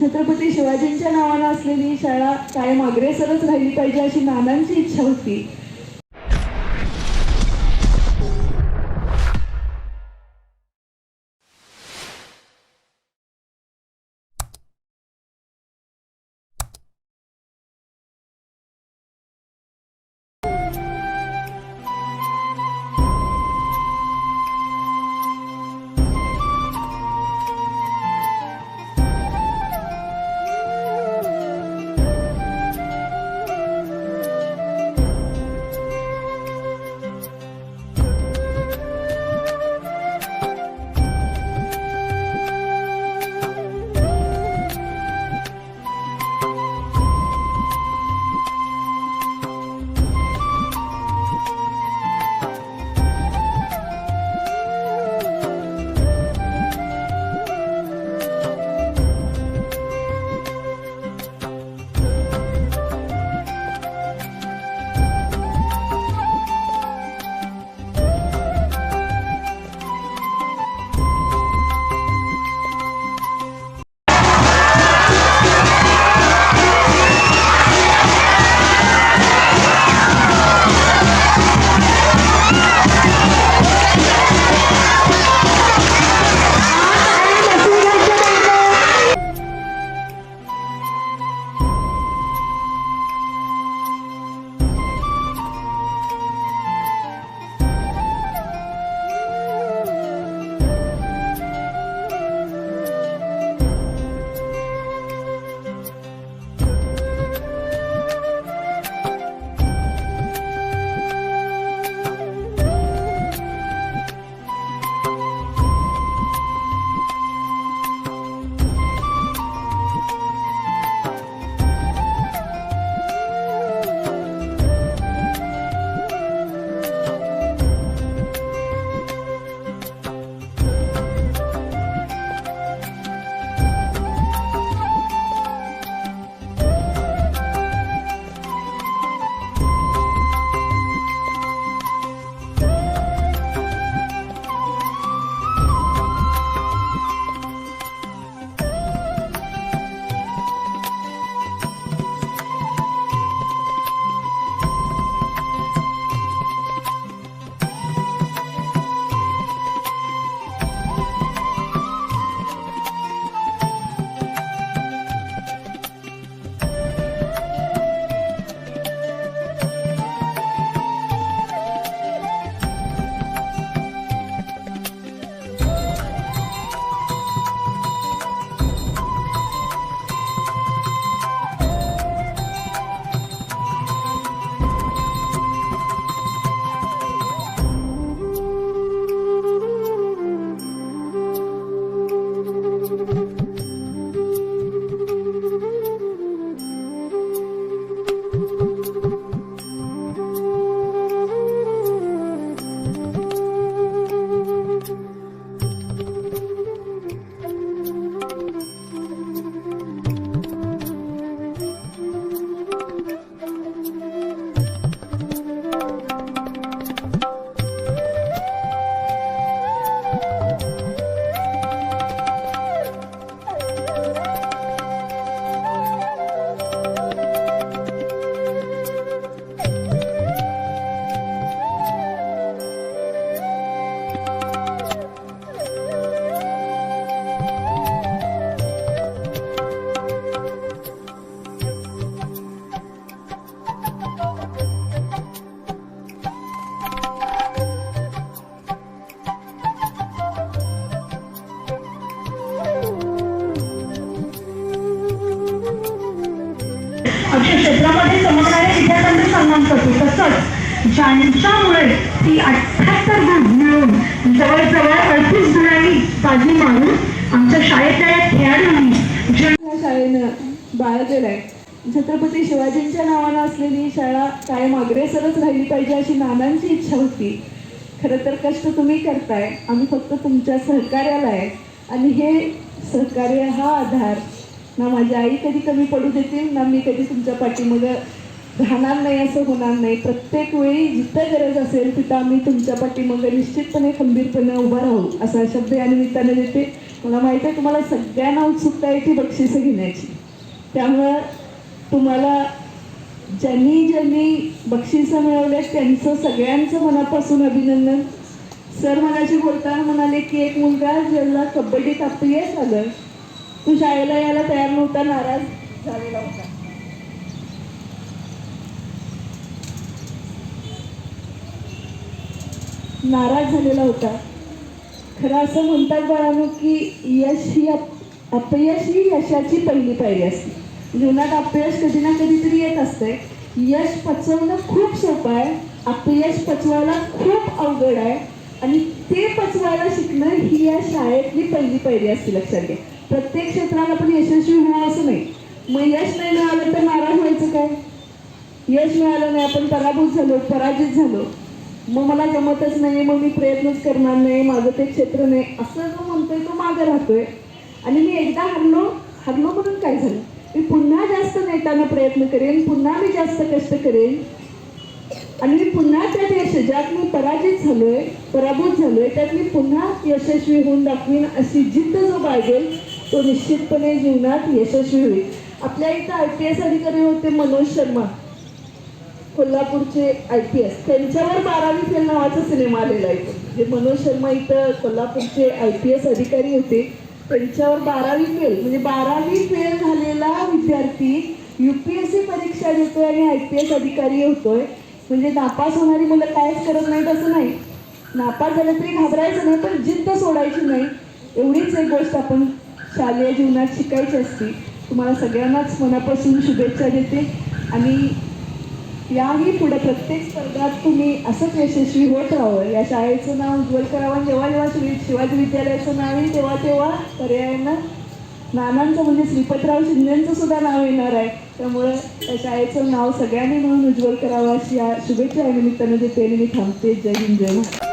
छत्रपती शिवाजींच्या नावानं असलेली शाळा कायम अग्रेसरच राहिली पाहिजे अशी नानांची इच्छा होती. क्षेत्रामध्ये चमकणाऱ्या विद्यार्थ्यांचा सन्मान करतो तसंच ज्यांच्यामुळे ती अठ्याहत्तर गुण मिळून जवळजवळ अडतीस गुणांनी बाजी मारून आमच्या शाळेतल्या या खेळाडूंनी शाळेनं बाळगलेलं आहे छत्रपती शिवाजींच्या नावानं असलेली शाळा कायम अग्रेसरच राहिली पाहिजे अशी नानांची इच्छा होती. खरं तर कष्ट तुम्ही करताय. आम्ही फक्त तुमच्या सहकार्याला आहे. आणि हे सहकार्य हा आधार ना माझी आई कधी कमी पडू देतील ना मी कधी तुमच्या पाठीमागं राहणार नाही असं होणार नाही. प्रत्येक वेळी जिथं गरज असेल तिथं आम्ही तुमच्या पाठीमागं निश्चितपणे खंबीरपणे उभा राहू असा शब्द या निमित्ताने देते. मला माहिती आहे तुम्हाला सगळ्यांना उत्सुकता आहे ती बक्षिसं घेण्याची. त्यामुळं तुम्हाला ज्यांनी ज्यांनी बक्षिसं मिळवल्या त्यांचं सगळ्यांचं मनापासून अभिनंदन. सर मनाशी बोलताना म्हणाले की एक मुलगा ज्याला कबड्डीत अपयश आलं तो शाळेला यायला तयार नव्हता नाराज झालेला होता. नाराज झालेला होता. खरं असं म्हणतात बाळानो की यश ही अपयश ही यशाची पहिली पायरी असते. जीवनात अपयश कधी ना कधीतरी येत असते. यश पचवणं खूप सोपं आहे. अपयश पचवायला खूप अवघड आहे. आणि ते पचवायला शिकणं ही या शाळेतली पहिली पायरी असते लक्षात घ्या. प्रत्येक क्षेत्रात आपण यशस्वी व्हावं असं नाही. मग यश नाही मिळालं तर नाराज व्हायचं काय? यश मिळालं नाही आपण पराभूत झालो पराजित झालो. मग मला जमतच नाही मग मी प्रयत्नच करणार नाही माझं ते क्षेत्र नाही असं जो म्हणतोय तो मागं राहतोय. आणि मी एकदा हरलो हरलो म्हणून काय झालं? मी पुन्हा जास्त नेताना प्रयत्न करेन पुन्हा मी जास्त कष्ट करेन. आणि मी पुन्हा त्यात यश ज्यात मी पराजित झालोय पराभूत झालोय त्यात मी पुन्हा यशस्वी होऊन दाखवीन अशी जिद्द जो बाळगेल तो निश्चितपणे जीवनात यशस्वी होईल. आपल्या इथं आय पी एस अधिकारी होते मनोज शर्मा. कोल्हापूरचे आय पी एस त्यांच्यावर बारावी फेल नावाचा सिनेमा आलेला आहे. म्हणजे जे मनोज शर्मा इथं कोल्हापूरचे आय पी एस अधिकारी होते. त्यांच्यावर बारावी फेल म्हणजे बारावी फेल झालेला विद्यार्थी यू पी एस सी परीक्षा देतोय आणि आय पी एस अधिकारी होतोय. म्हणजे नापास होणारी मुलं कायच करत नाहीत असं नाही. नापास झालं तरी घाबरायचं नाही पण जिद्द सोडायची नाही. एवढीच एक गोष्ट आपण शालेय जीवनात शिकायची असती तुम्हाला सगळ्यांनाच मनापासून शुभेच्छा देते. आणि याही पुढे प्रत्येक स्पर्धात तुम्ही असंच यशस्वी होत राहावं. या शाळेचं नाव उज्ज्वल करावं जेव्हा जेव्हा श्री शिवाजी विद्यालयाचं नाव येईल तेव्हा तेव्हा पर्यायांना नानांचं म्हणजे श्रीपतराव शिंदेचं सुद्धा नाव येणार आहे. त्यामुळं त्या शाळेचं नाव सगळ्यांनी म्हणून उज्ज्वल करावं अशी या शुभेच्छा या निमित्तानं देते. मी थांबते. जय हिंद जय